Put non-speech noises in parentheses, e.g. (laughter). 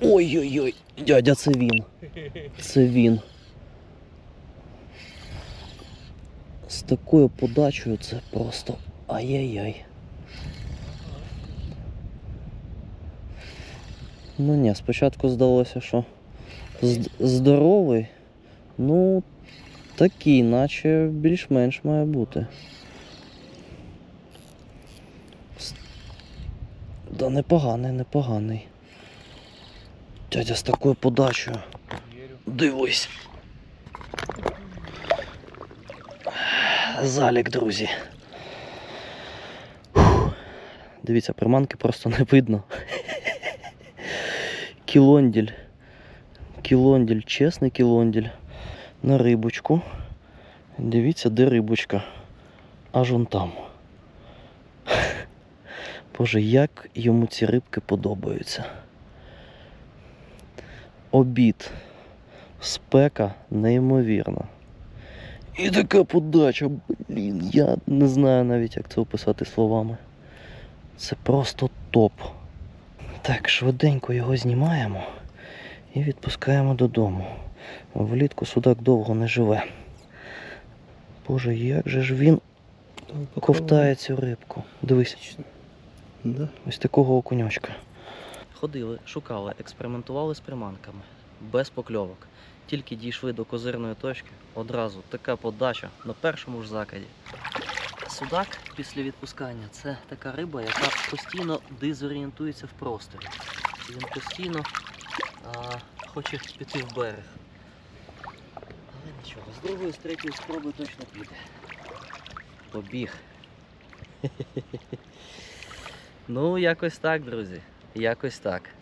Ой-ой-ой, дядя, це він. Це він. З такою подачею це просто ай-яй-яй. Ну ні, спочатку здалося, що здоровий, ну такий, наче більш-менш має бути. Да непоганий, непоганий. Дядя з такою подачею. Дивись. Залік, друзі. Фух. Дивіться, приманки просто не видно. Кілонділь. Кілонділь, чесний кілонділь. На рибочку. Дивіться, де рибочка. Аж он там. Боже, як йому ці рибки подобаються. Обід. Спека неймовірна. І така подача, блін, я не знаю навіть, як це описати словами. Це просто топ. Так, швиденько його знімаємо і відпускаємо додому. Влітку судак довго не живе. Боже, як же ж він ковтає цю рибку. Дивись. Ось такого окуньочка. Ходили, шукали, експериментували з приманками. Без покльовок. Тільки дійшли до козирної точки, одразу така подача на першому ж закиді. Судак після відпускання це така риба, яка постійно дезорієнтується в просторі. Він постійно а, хоче піти в берег. Але нічого, з другої, з третьої спроби точно піде. Побіг. (laughs) Ну, якось так, друзі. Якось так.